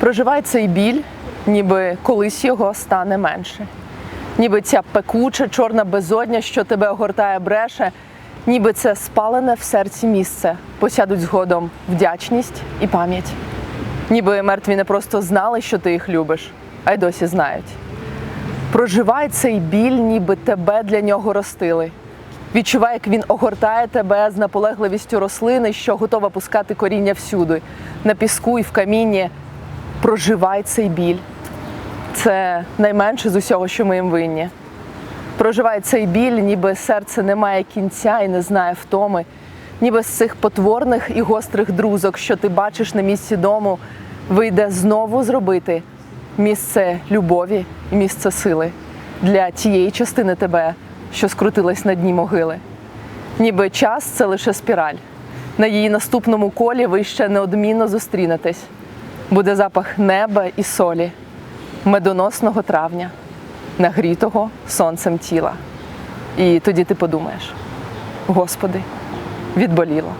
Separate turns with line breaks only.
Проживай цей біль, ніби колись його стане менше. Ніби ця пекуча чорна безодня, що тебе огортає бреше, ніби це спалене в серці місце, посядуть згодом вдячність і пам'ять. Ніби мертві не просто знали, що ти їх любиш, а й досі знають. Проживай цей біль, ніби тебе для нього ростили. Відчувай, як він огортає тебе з наполегливістю рослини, що готова пускати коріння всюди, на піску і в камінні. Проживай цей біль. Це найменше з усього, що ми їм винні. Проживай цей біль, ніби серце не має кінця і не знає втоми, ніби з цих потворних і гострих друзок, що ти бачиш на місці дому, вийде знову зробити місце любові і місце сили для тієї частини тебе, що скрутилась на дні могили. Ніби час це лише спіраль. На її наступному колі ви ще неодмінно зустрінетесь. Буде запах неба і солі, медоносного травня, нагрітого сонцем тіла. І тоді ти подумаєш: Господи, відболіло.